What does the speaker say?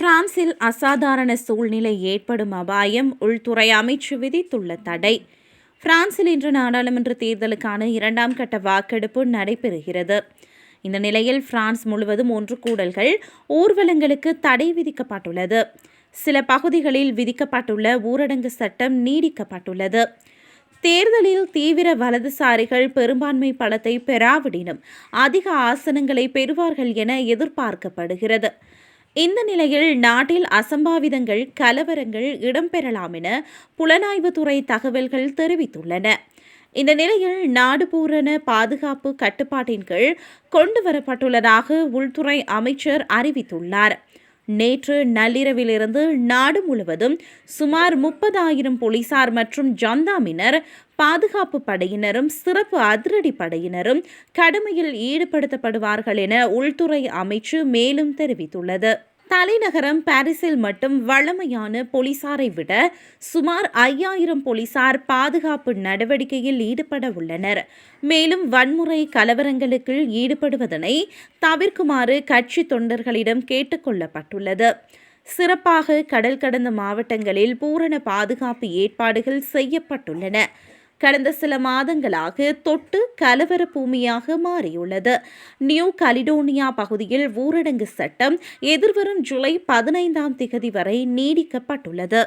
பிரான்சில் அசாதாரண சூழ்நிலை ஏற்படும் அபாயம் உள்துறை அமைச்சு விதித்துள்ள தடை. பிரான்சில் இன்று நாடாளுமன்ற தேர்தலுக்கான இரண்டாம் கட்ட வாக்கெடுப்பு நடைபெறுகிறது. இந்த நிலையில் பிரான்ஸ் முழுவதும் ஒன்று கூடல்கள் ஊர்வலங்களுக்கு தடை விதிக்கப்பட்டுள்ளது. சில பகுதிகளில் விதிக்கப்பட்டுள்ள ஊரடங்கு சட்டம் நீடிக்கப்பட்டுள்ளது. தேர்தலில் தீவிர வலதுசாரிகள் பெரும்பான்மை பலத்தை பெறாவிடினும் அதிக ஆசனங்களை பெறுவார்கள் என எதிர்பார்க்கப்படுகிறது. இந்த நிலையில் நாட்டில் அசம்பாவிதங்கள் கலவரங்கள் இடம்பெறலாம் என புலனாய்வுத்துறை தகவல்கள் தெரிவித்துள்ளன. இந்த நிலையில் நாடு பூரண பாதுகாப்பு கட்டுப்பாட்டின் கீழ் கொண்டு வரப்பட்டுள்ளதாக உள்துறை அமைச்சர் அறிவித்துள்ளார். நேற்று நள்ளிரவிலிருந்து நாடு முழுவதும் சுமார் முப்பதாயிரம் போலீசார் மற்றும் ஜந்தாமினர் பாதுகாப்பு படையினரும் சிறப்பு அதிரடி படையினரும் கடமையில் ஈடுபடுத்தப்படுவார்கள் என உள்துறை அமைச்சு மேலும் தெரிவித்துள்ளது. தலைநகரம் பாரிஸில் மட்டும் வழமையான போலீசாரை விட சுமார் ஐயாயிரம் போலீசார் பாதுகாப்பு நடவடிக்கையில் ஈடுபட உள்ளனர். மேலும் வன்முறை கலவரங்களுக்கு ஈடுபடுவதனை தவிர்க்குமாறு கட்சி தொண்டர்களிடம் கேட்டுக்கொள்ளப்பட்டுள்ளது சிறப்பாக கடல் கடந்த மாவட்டங்களில் பூரண பாதுகாப்பு ஏற்பாடுகள் செய்யப்பட்டுள்ளன. கடந்த சில மாதங்களாக தொட்டு கலவர பூமியாக மாறியுள்ளது. நியூ கலிடோனியா பகுதியில் ஊரடங்கு சட்டம் எதிர்வரும் ஜூலை பதினைந்தாம் திகதி வரை நீடிக்கப்பட்டுள்ளது.